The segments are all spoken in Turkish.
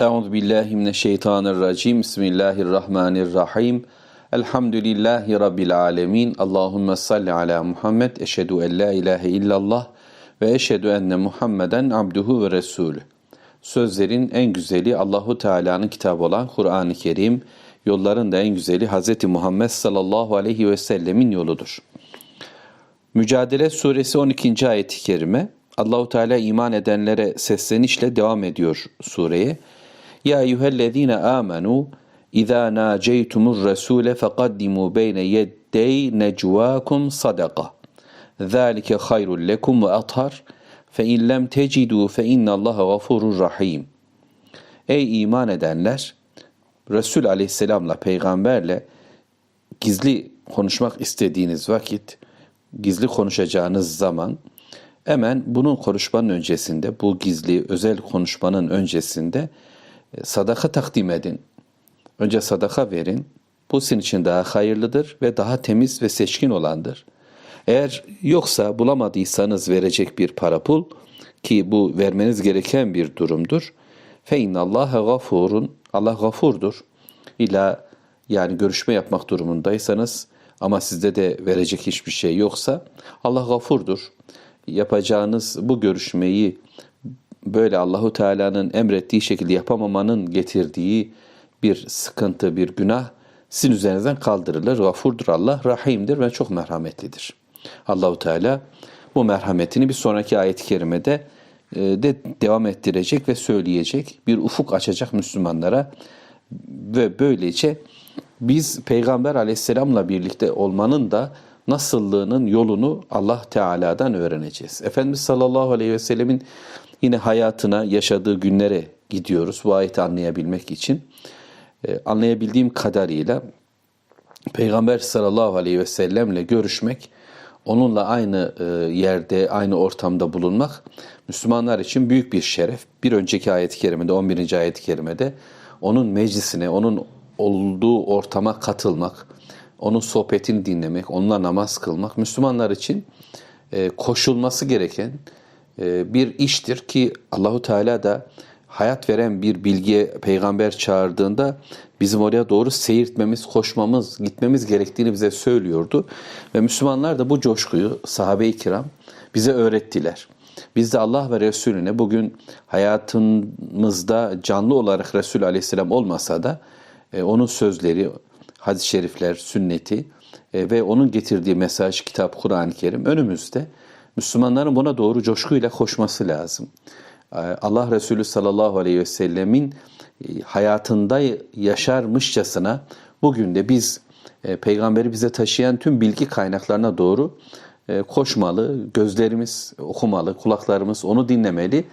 Euzu billahi mineşşeytanirracim. Bismillahirrahmanirrahim. Elhamdülillahi rabbil alamin. Allahumme salli ala Muhammed. Eşhedü en la ilahe illallah ve eşhedü enne Muhammeden abduhu ve resulü. Sözlerin en güzeli Allahu Teala'nın kitabı olan Kur'an-ı Kerim, yolların da en güzeli Hz. Muhammed sallallahu aleyhi ve sellemin yoludur. Mücadele suresi 12. ayet-i kerime Allahu Teala iman edenlere seslenişle devam ediyor sureye. Ya eyyühellezine amenu İza naceytumur resule fekaddimu beyne yeddey necvakum sadaka. Zalike hayrul lekum ve athar. Fe in lem tecidu fe innallaha gafurur rahim. Ey iman edenler! Resul aleyhisselamla peygamberle gizli konuşmak istediğiniz vakit, gizli konuşacağınız zaman hemen bunun konuşmanın öncesinde, bu gizli özel konuşmanın öncesinde sadaka takdim edin. Önce sadaka verin. Bu sizin için daha hayırlıdır ve daha temiz ve seçkin olandır. Eğer yoksa bulamadıysanız verecek bir para pul ki bu vermeniz gereken bir durumdur. Fe innallaha gafurun. Allah gafurdur. İla yani görüşme yapmak durumundaysanız ama sizde de verecek hiçbir şey yoksa Allah gafurdur. Yapacağınız bu görüşmeyi böyle Allahu Teala'nın emrettiği şekilde yapamamanın getirdiği bir sıkıntı, bir günah sizin üzerinizden kaldırılır. Gafurdur Allah, rahimdir ve çok merhametlidir. Allahu Teala bu merhametini bir sonraki ayet-i kerimede e, de devam ettirecek ve söyleyecek. Bir ufuk açacak Müslümanlara ve böylece biz Peygamber aleyhisselamla birlikte olmanın da nasıllığının yolunu Allah Teala'dan öğreneceğiz. Efendimiz sallallahu aleyhi ve sellemin yine hayatına, yaşadığı günlere gidiyoruz bu ayeti anlayabilmek için. Ee, anlayabildiğim kadarıyla Peygamber sallallahu aleyhi ve sellemle görüşmek, onunla aynı e, yerde, aynı ortamda bulunmak Müslümanlar için büyük bir şeref. Bir önceki ayet-i kerimede, 11. ayet-i kerimede onun meclisine, onun olduğu ortama katılmak, onun sohbetini dinlemek, onunla namaz kılmak Müslümanlar için e, koşulması gereken bir iştir ki Allahu Teala da hayat veren bir bilgiye peygamber çağırdığında bizim oraya doğru seyirtmemiz, koşmamız, gitmemiz gerektiğini bize söylüyordu. Ve Müslümanlar da bu coşkuyu sahabe-i kiram bize öğrettiler. Biz de Allah ve Resulüne bugün hayatımızda canlı olarak Resul Aleyhisselam olmasa da e, onun sözleri, hadis-i şerifler, sünneti e, ve onun getirdiği mesaj, kitap, Kur'an-ı Kerim önümüzde. Müslümanların buna doğru coşkuyla koşması lazım. E, Allah Resulü sallallahu aleyhi ve sellemin e, hayatında yaşarmışçasına bugün de biz e, peygamberi bize taşıyan tüm bilgi kaynaklarına doğru e, koşmalı, gözlerimiz okumalı, kulaklarımız onu dinlemeli.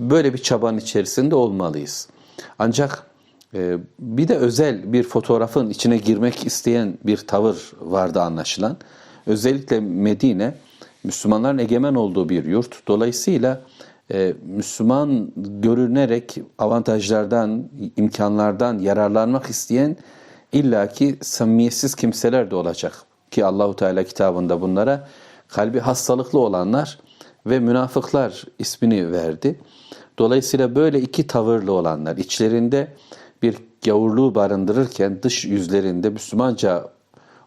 Böyle bir çabanın içerisinde olmalıyız. Ancak bir de özel bir fotoğrafın içine girmek isteyen bir tavır vardı anlaşılan. Özellikle Medine Müslümanların egemen olduğu bir yurt. Dolayısıyla e, Müslüman görünerek avantajlardan, imkanlardan yararlanmak isteyen illaki samimiyetsiz kimseler de olacak. Ki Allahu Teala kitabında bunlara kalbi hastalıklı olanlar ve münafıklar ismini verdi. Dolayısıyla böyle iki tavırlı olanlar içlerinde bir gavurluğu barındırırken dış yüzlerinde Müslümanca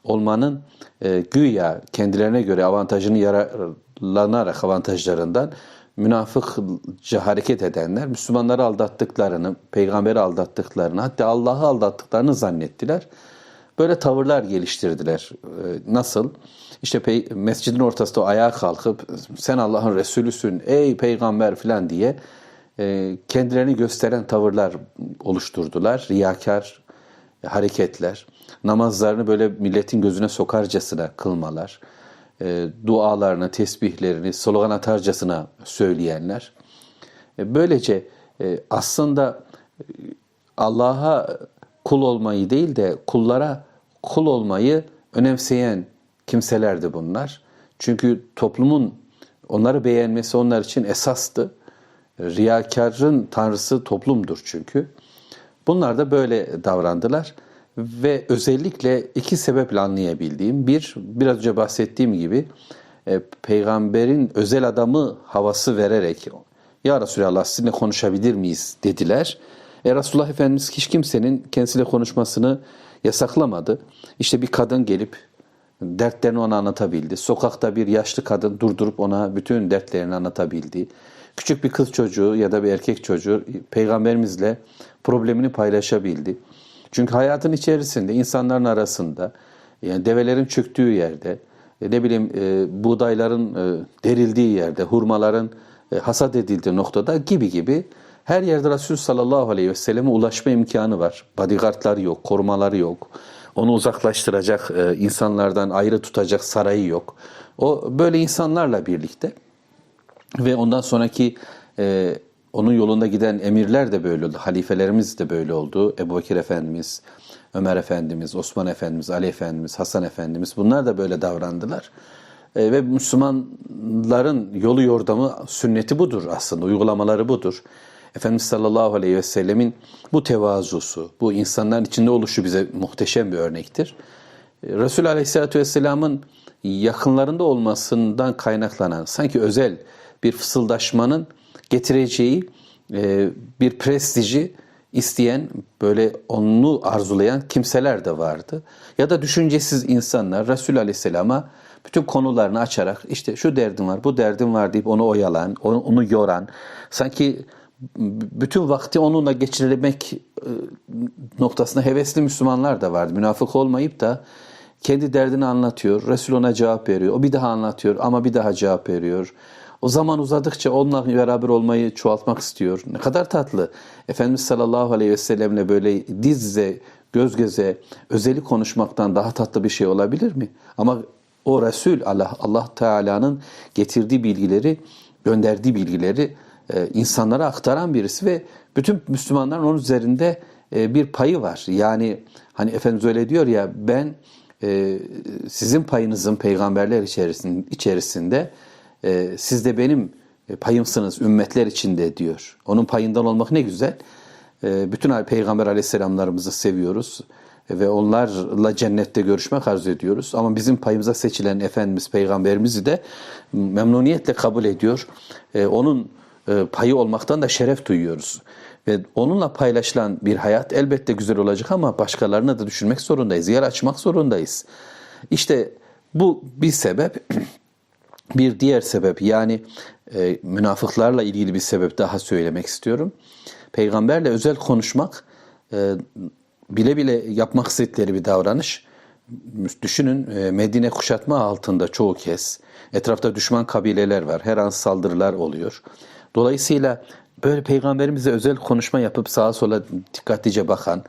olmanın e, güya kendilerine göre avantajını yararlanarak avantajlarından münafıkça hareket edenler Müslümanları aldattıklarını, peygamberi aldattıklarını, hatta Allah'ı aldattıklarını zannettiler. Böyle tavırlar geliştirdiler. E, nasıl? İşte mescidin ortasında ayağa kalkıp sen Allah'ın Resulüsün ey peygamber filan diye e, kendilerini gösteren tavırlar oluşturdular. Riyakar hareketler, namazlarını böyle milletin gözüne sokarcasına kılmalar, e, dualarını, tesbihlerini slogan atarcasına söyleyenler. E, böylece aslında Allah'a kul olmayı değil de kullara kul olmayı önemseyen kimselerdi bunlar. Çünkü toplumun onları beğenmesi onlar için esastı. Riyakarın tanrısı toplumdur çünkü. Bunlar da böyle davrandılar ve özellikle iki sebeple anlayabildiğim bir biraz önce bahsettiğim gibi e, peygamberin özel adamı havası vererek ya Resulallah sizinle konuşabilir miyiz dediler E Resulullah Efendimiz hiç kimsenin kendisiyle konuşmasını yasaklamadı. İşte bir kadın gelip dertlerini ona anlatabildi. Sokakta bir yaşlı kadın durdurup ona bütün dertlerini anlatabildi. Küçük bir kız çocuğu ya da bir erkek çocuğu peygamberimizle problemini paylaşabildi. Çünkü hayatın içerisinde insanların arasında yani develerin çöktüğü yerde e, ne bileyim e, buğdayların e, derildiği yerde, hurmaların e, hasat edildiği noktada gibi gibi her yerde Resul sallallahu aleyhi ve selleme ulaşma imkanı var. Bodyguardları yok, korumaları yok. Onu uzaklaştıracak, e, insanlardan ayrı tutacak sarayı yok. O böyle insanlarla birlikte ve ondan sonraki e, onun yolunda giden emirler de böyle oldu. Halifelerimiz de böyle oldu. Ebu Bekir Efendimiz, Ömer Efendimiz, Osman Efendimiz, Ali Efendimiz, Hasan Efendimiz bunlar da böyle davrandılar. E, ve Müslümanların yolu yordamı sünneti budur aslında, uygulamaları budur. Efendimiz sallallahu aleyhi ve sellemin bu tevazusu, bu insanların içinde oluşu bize muhteşem bir örnektir. E, Resul aleyhissalatü vesselamın yakınlarında olmasından kaynaklanan sanki özel bir fısıldaşmanın getireceği e, bir prestiji isteyen, böyle onu arzulayan kimseler de vardı. Ya da düşüncesiz insanlar Resul Aleyhisselam'a bütün konularını açarak işte şu derdim var, bu derdim var deyip onu oyalan, onu, onu yoran, sanki bütün vakti onunla geçirmek e, noktasında hevesli Müslümanlar da vardı. Münafık olmayıp da kendi derdini anlatıyor. Resul ona cevap veriyor. O bir daha anlatıyor ama bir daha cevap veriyor. O zaman uzadıkça onunla beraber olmayı çoğaltmak istiyor. Ne kadar tatlı. Efendimiz sallallahu aleyhi ve sellemle böyle diz dize, göz göze, özeli konuşmaktan daha tatlı bir şey olabilir mi? Ama o Resul Allah, Allah Teala'nın getirdiği bilgileri, gönderdiği bilgileri e, insanlara aktaran birisi ve bütün Müslümanların onun üzerinde e, bir payı var. Yani hani Efendimiz öyle diyor ya ben e, sizin payınızın peygamberler içerisinde, içerisinde e, siz de benim e, payımsınız ümmetler içinde diyor. Onun payından olmak ne güzel. E, bütün peygamber aleyhisselamlarımızı seviyoruz ve onlarla cennette görüşmek arzu ediyoruz. Ama bizim payımıza seçilen Efendimiz Peygamberimizi de memnuniyetle kabul ediyor. E, onun e, payı olmaktan da şeref duyuyoruz. Ve onunla paylaşılan bir hayat elbette güzel olacak ama başkalarına da düşünmek zorundayız. Yer açmak zorundayız. İşte bu bir sebep. Bir diğer sebep yani e, münafıklarla ilgili bir sebep daha söylemek istiyorum. Peygamberle özel konuşmak e, bile bile yapmak istedikleri bir davranış. Düşünün e, Medine kuşatma altında çoğu kez etrafta düşman kabileler var. Her an saldırılar oluyor. Dolayısıyla böyle peygamberimize özel konuşma yapıp sağa sola dikkatlice bakan,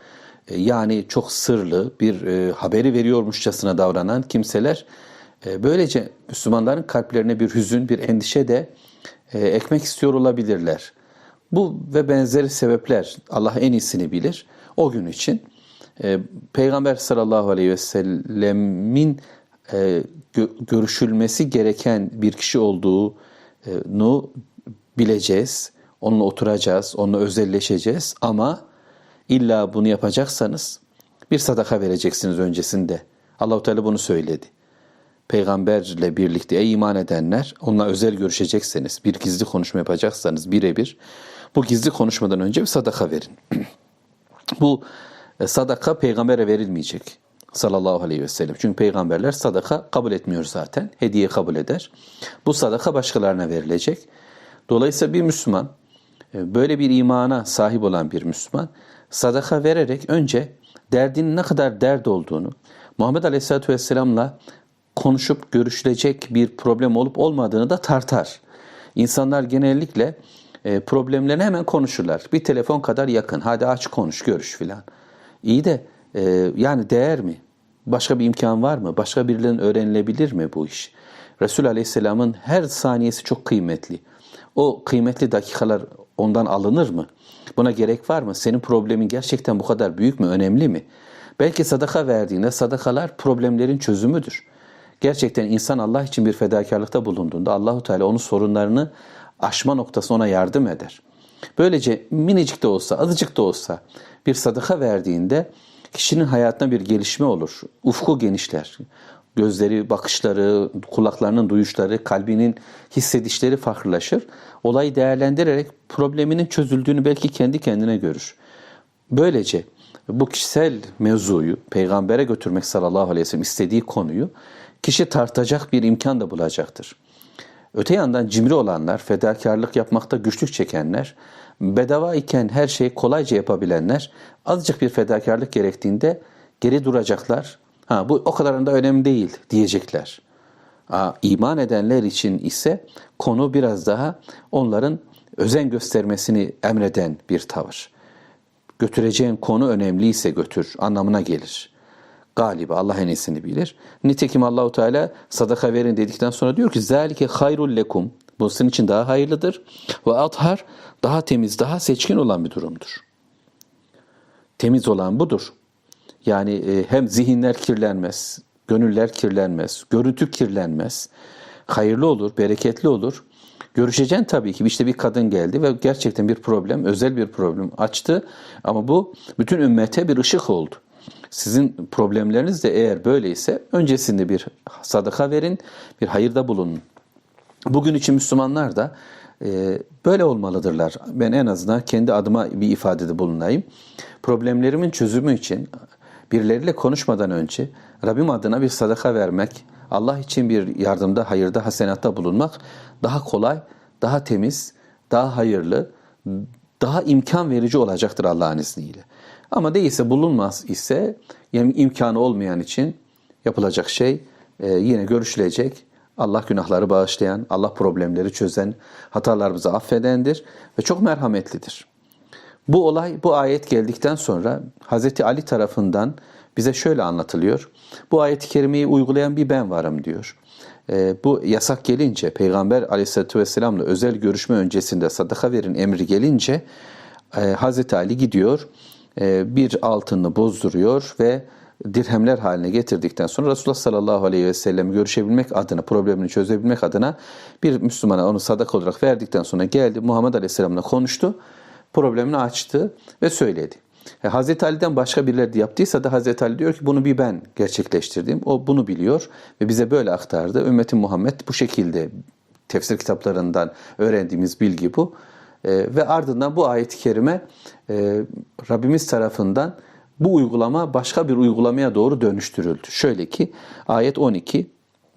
e, yani çok sırlı bir e, haberi veriyormuşçasına davranan kimseler böylece Müslümanların kalplerine bir hüzün, bir endişe de e, ekmek istiyor olabilirler. Bu ve benzeri sebepler Allah en iyisini bilir. O gün için e, Peygamber sallallahu aleyhi ve sellemin görüşülmesi gereken bir kişi olduğunu bileceğiz. Onunla oturacağız, onunla özelleşeceğiz ama illa bunu yapacaksanız bir sadaka vereceksiniz öncesinde. Allahu Teala bunu söyledi peygamberle birlikte ey iman edenler onunla özel görüşecekseniz, bir gizli konuşma yapacaksanız birebir bu gizli konuşmadan önce bir sadaka verin. bu e, sadaka peygambere verilmeyecek sallallahu aleyhi ve sellem. Çünkü peygamberler sadaka kabul etmiyor zaten. Hediye kabul eder. Bu sadaka başkalarına verilecek. Dolayısıyla bir Müslüman e, böyle bir imana sahip olan bir Müslüman sadaka vererek önce derdinin ne kadar dert olduğunu, Muhammed Aleyhisselatü Vesselam'la konuşup görüşülecek bir problem olup olmadığını da tartar. İnsanlar genellikle e, problemlerini hemen konuşurlar. Bir telefon kadar yakın. Hadi aç konuş, görüş filan. İyi de e, yani değer mi? Başka bir imkan var mı? Başka birilerinin öğrenilebilir mi bu iş? Resul Aleyhisselam'ın her saniyesi çok kıymetli. O kıymetli dakikalar ondan alınır mı? Buna gerek var mı? Senin problemin gerçekten bu kadar büyük mü, önemli mi? Belki sadaka verdiğinde sadakalar problemlerin çözümüdür gerçekten insan Allah için bir fedakarlıkta bulunduğunda Allahu Teala onun sorunlarını aşma noktası ona yardım eder. Böylece minicik de olsa, azıcık da olsa bir sadaka verdiğinde kişinin hayatına bir gelişme olur. Ufku genişler. Gözleri, bakışları, kulaklarının duyuşları, kalbinin hissedişleri farklılaşır. Olayı değerlendirerek probleminin çözüldüğünü belki kendi kendine görür. böylece bu kişisel mevzuyu peygambere götürmek sallallahu aleyhi ve sellem istediği konuyu kişi tartacak bir imkan da bulacaktır. Öte yandan cimri olanlar, fedakarlık yapmakta güçlük çekenler, bedava iken her şeyi kolayca yapabilenler azıcık bir fedakarlık gerektiğinde geri duracaklar. Ha bu o kadar da önemli değil diyecekler. Ha, iman edenler için ise konu biraz daha onların özen göstermesini emreden bir tavır. Götüreceğin konu önemliyse götür anlamına gelir. Galiba Allah en iyisini bilir. Nitekim Allahu Teala sadaka verin dedikten sonra diyor ki zalike hayrul lekum. Bu sizin için daha hayırlıdır ve athar daha temiz, daha seçkin olan bir durumdur. Temiz olan budur. Yani e, hem zihinler kirlenmez, gönüller kirlenmez, görüntü kirlenmez. Hayırlı olur, bereketli olur. Görüşeceksin tabii ki. İşte bir kadın geldi ve gerçekten bir problem, özel bir problem açtı. Ama bu bütün ümmete bir ışık oldu. Sizin problemleriniz de eğer böyleyse öncesinde bir sadaka verin, bir hayırda bulunun. Bugün için Müslümanlar da e, böyle olmalıdırlar. Ben en azından kendi adıma bir ifadede bulunayım. Problemlerimin çözümü için birileriyle konuşmadan önce Rabbim adına bir sadaka vermek, Allah için bir yardımda, hayırda, hasenatta bulunmak daha kolay, daha temiz, daha hayırlı, daha imkan verici olacaktır Allah'ın izniyle. Ama değilse bulunmaz ise yani imkanı olmayan için yapılacak şey e, yine görüşülecek. Allah günahları bağışlayan, Allah problemleri çözen, hatalarımızı affedendir ve çok merhametlidir. Bu olay, bu ayet geldikten sonra Hz. Ali tarafından bize şöyle anlatılıyor. Bu ayeti kerimeyi uygulayan bir ben varım diyor. E, bu yasak gelince, Peygamber aleyhissalatü vesselamla özel görüşme öncesinde sadaka verin emri gelince e, Hz. Ali gidiyor, bir altını bozduruyor ve dirhemler haline getirdikten sonra Resulullah sallallahu aleyhi ve sellem görüşebilmek adına, problemini çözebilmek adına bir Müslümana onu sadaka olarak verdikten sonra geldi Muhammed aleyhisselamla konuştu, problemini açtı ve söyledi. E, Hazreti Ali'den başka birileri de yaptıysa da Hazreti Ali diyor ki bunu bir ben gerçekleştirdim. O bunu biliyor ve bize böyle aktardı. Ümmetin Muhammed bu şekilde tefsir kitaplarından öğrendiğimiz bilgi bu. E, ve ardından bu ayet-i kerime e, Rabbimiz tarafından bu uygulama başka bir uygulamaya doğru dönüştürüldü. Şöyle ki ayet 12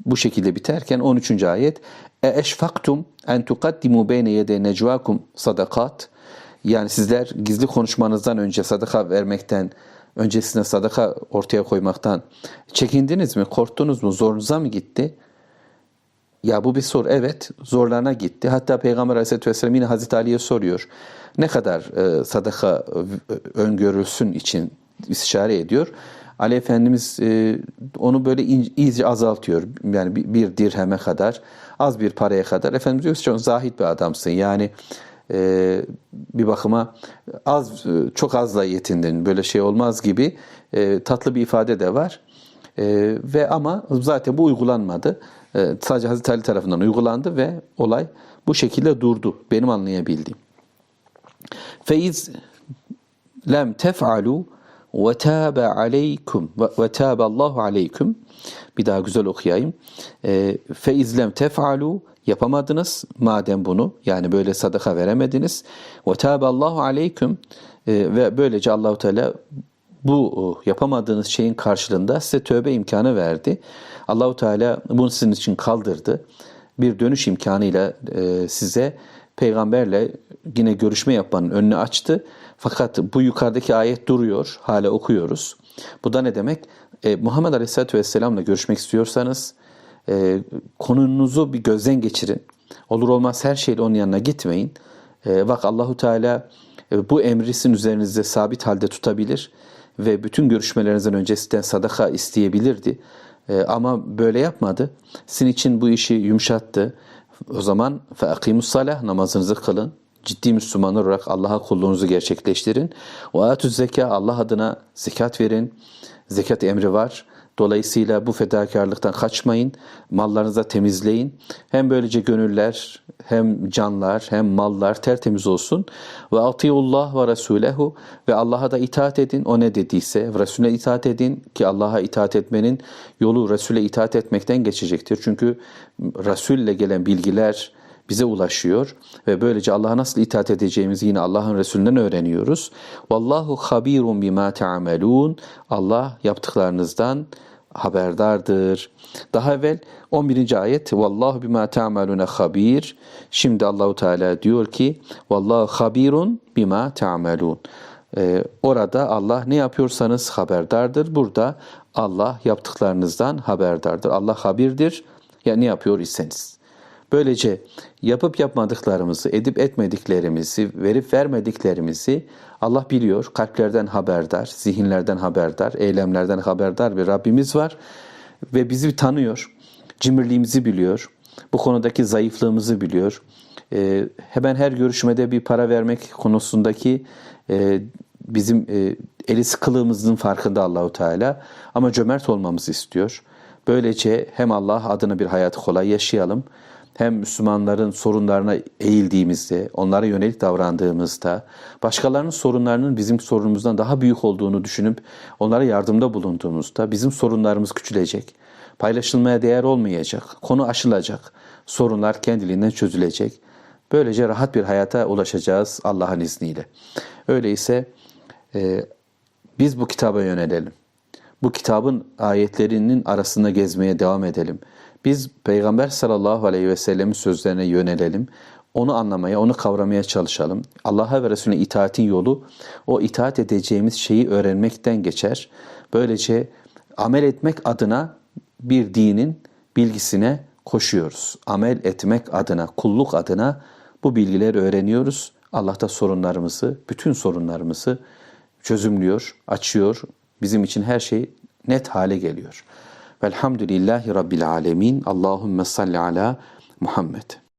bu şekilde biterken 13. ayet E eşfaktum en tukaddimu beyne yede necvakum sadakat yani sizler gizli konuşmanızdan önce sadaka vermekten, öncesinde sadaka ortaya koymaktan çekindiniz mi, korktunuz mu, zorunuza mı gitti? Ya bu bir soru. Evet, zorlarına gitti. Hatta Peygamber Aleyhisselatü Vesselam yine Hazreti Ali'ye soruyor. Ne kadar e, sadaka e, öngörülsün için istişare ediyor. Ali Efendimiz e, onu böyle iyice azaltıyor. Yani bir, bir dirheme kadar, az bir paraya kadar. Efendimiz diyor ki çok zahit bir adamsın. Yani e, bir bakıma az çok azla yetindin böyle şey olmaz gibi e, tatlı bir ifade de var. E, ve ama zaten bu uygulanmadı. E, sadece Hazreti Ali tarafından uygulandı ve olay bu şekilde durdu. Benim anlayabildiğim. Feiz lem tef'alu ve tabe aleykum ve tabe Allahu aleykum bir daha güzel okuyayım. E, Feiz lem tef'alu yapamadınız madem bunu yani böyle sadaka veremediniz. Ve taballahu aleyküm e, ve böylece Allahu Teala bu e, yapamadığınız şeyin karşılığında size tövbe imkanı verdi. Allahu Teala bunu sizin için kaldırdı. Bir dönüş imkanıyla e, size peygamberle yine görüşme yapmanın önünü açtı. Fakat bu yukarıdaki ayet duruyor. Hala okuyoruz. Bu da ne demek? E, Muhammed Aleyhisselatü Vesselam'la görüşmek istiyorsanız konunuzu bir gözden geçirin. Olur olmaz her şeyle onun yanına gitmeyin. Bak Allahu Teala bu emri üzerinizde sabit halde tutabilir ve bütün görüşmelerinizden önce sizden sadaka isteyebilirdi. E, ama böyle yapmadı. Sizin için bu işi yumuşattı. O zaman فَاَقِيمُ salah namazınızı kılın. Ciddi Müslüman olarak Allah'a kulluğunuzu gerçekleştirin. وَاَتُ zeka Allah adına zekat verin. Zekat emri var. Dolayısıyla bu fedakarlıktan kaçmayın, mallarınızı temizleyin. Hem böylece gönüller, hem canlar, hem mallar tertemiz olsun. Ve atiyullah ve resulehu ve Allah'a da itaat edin. O ne dediyse Resul'e itaat edin ki Allah'a itaat etmenin yolu Resul'e itaat etmekten geçecektir. Çünkü Resul'le gelen bilgiler, bize ulaşıyor ve böylece Allah'a nasıl itaat edeceğimizi yine Allah'ın Resulünden öğreniyoruz. Vallahu habirun bima ta'malun. Allah yaptıklarınızdan haberdardır. Daha evvel 11. ayet Vallahu bima ta'maluna habir. Şimdi Allahu Teala diyor ki Vallahu habirun bima ta'malun. Ee, orada Allah ne yapıyorsanız haberdardır. Burada Allah yaptıklarınızdan haberdardır. Allah habirdir. Ya ne yapıyor iseniz. Böylece yapıp yapmadıklarımızı, edip etmediklerimizi, verip vermediklerimizi Allah biliyor. Kalplerden haberdar, zihinlerden haberdar, eylemlerden haberdar bir Rabbimiz var. Ve bizi tanıyor. Cimriliğimizi biliyor. Bu konudaki zayıflığımızı biliyor. Ee, hemen her görüşmede bir para vermek konusundaki e, bizim e, eli sıkılığımızın farkında Allahu Teala. Ama cömert olmamızı istiyor. Böylece hem Allah adına bir hayatı kolay yaşayalım hem Müslümanların sorunlarına eğildiğimizde, onlara yönelik davrandığımızda, başkalarının sorunlarının bizim sorunumuzdan daha büyük olduğunu düşünüp onlara yardımda bulunduğumuzda bizim sorunlarımız küçülecek, paylaşılmaya değer olmayacak, konu aşılacak, sorunlar kendiliğinden çözülecek. Böylece rahat bir hayata ulaşacağız Allah'ın izniyle. Öyleyse e, biz bu kitaba yönelelim. Bu kitabın ayetlerinin arasında gezmeye devam edelim. Biz Peygamber sallallahu aleyhi ve sellemin sözlerine yönelelim. Onu anlamaya, onu kavramaya çalışalım. Allah'a ve Resulüne itaatin yolu o itaat edeceğimiz şeyi öğrenmekten geçer. Böylece amel etmek adına bir dinin bilgisine koşuyoruz. Amel etmek adına, kulluk adına bu bilgileri öğreniyoruz. Allah da sorunlarımızı, bütün sorunlarımızı çözümlüyor, açıyor. Bizim için her şey net hale geliyor. Velhamdülillahi Rabbil alemin. Allahümme salli ala Muhammed.